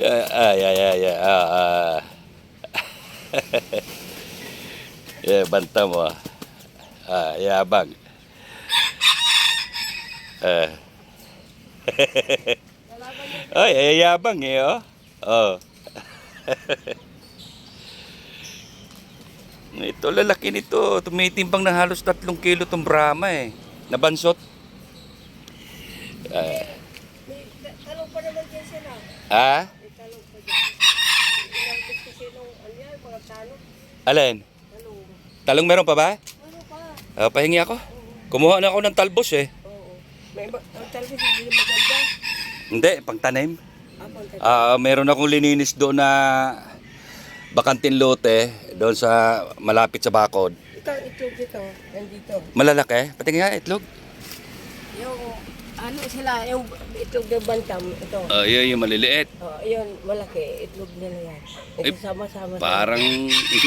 Ay, ay, ay, ay. Ah, ah. yeah, banta mo. ah. Ah, yabang. Ah. Ay, ay, yabang eh, oh. Oh. Ito, lalaki nito. Tumitimbang ng halos tatlong kilo tong Brahma eh. Nabansot. Ah. May ta- talong pa naman dyan sila. ah? May talong pa dyan. Inarkos kasi nung ano yan, mga talong. Alin? Talong. Talong meron pa ba? Ano pa? Ah, pahingi ako. Kumuha na ako ng talbos eh. Oo. May talong hindi maganda. Hindi, pangtanim. Ah. Ah, meron akong lininis doon na bakantin lote doon sa malapit sa bakod. Ito, itlog dito. Nandito. Malalaki. Patingin nga itlog. Yung, ano sila, yung itlog ng bantam, ito. Ah, yun yung maliliit. Oh, yun, malaki. Itlog nila yan. Eh, Ito sama-sama. Parang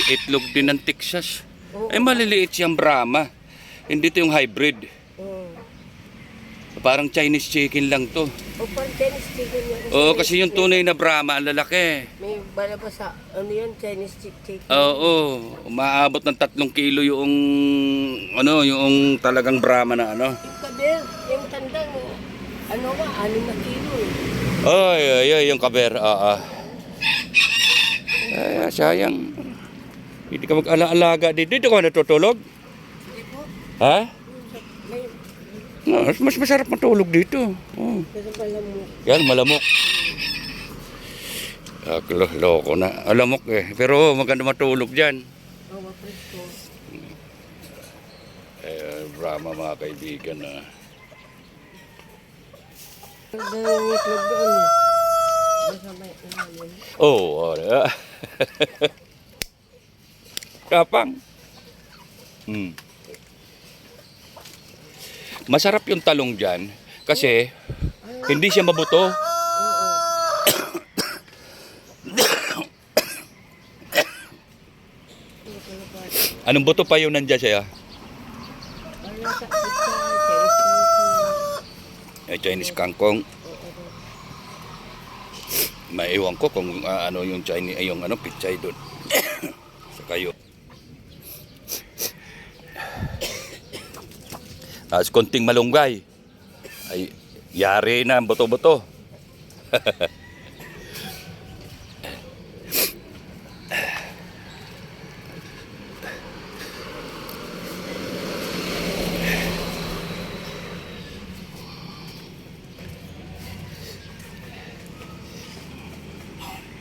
itlog din ng Texas. Oo. Eh maliliit siyang Brahma. Hindi to yung hybrid. Oo. Parang Chinese chicken lang to. O, parang Chinese chicken yan. Oo, kasi yung tunay na Brahma, ang lalaki. May balabas sa, ano yun, Chinese chick- chicken. Oo, umaabot ng tatlong kilo yung ano, yung talagang Brahma na ano. Kabel, yung tandang, ano nga, anim na kilo eh. Ay, ay, ay, yung kaber. Ah, ah. Ay, sayang. Hindi ka mag-alaalaga dito. Dito ka natutulog? Hindi po, Ha? mas, mas masarap matulog dito. Oh. mo, Yan, malamok. Ah, lo- loko na. Alamok eh. Pero maganda matulog dyan. Brahma mga kaibigan ah. na. Ilalim. Oh, oh. Kapang. Hmm. Masarap yung talong dyan kasi hindi siya mabuto. Anong buto pa yun nandyan siya? Ano nasa pizza, Chinese chicken. Eh, Chinese kangkong. Maiwan ko kung ah, ano yung Chinese, ay, yung ano, pichay doon. sa kayo. Tapos konting malunggay. Ay, yari na ang buto-buto.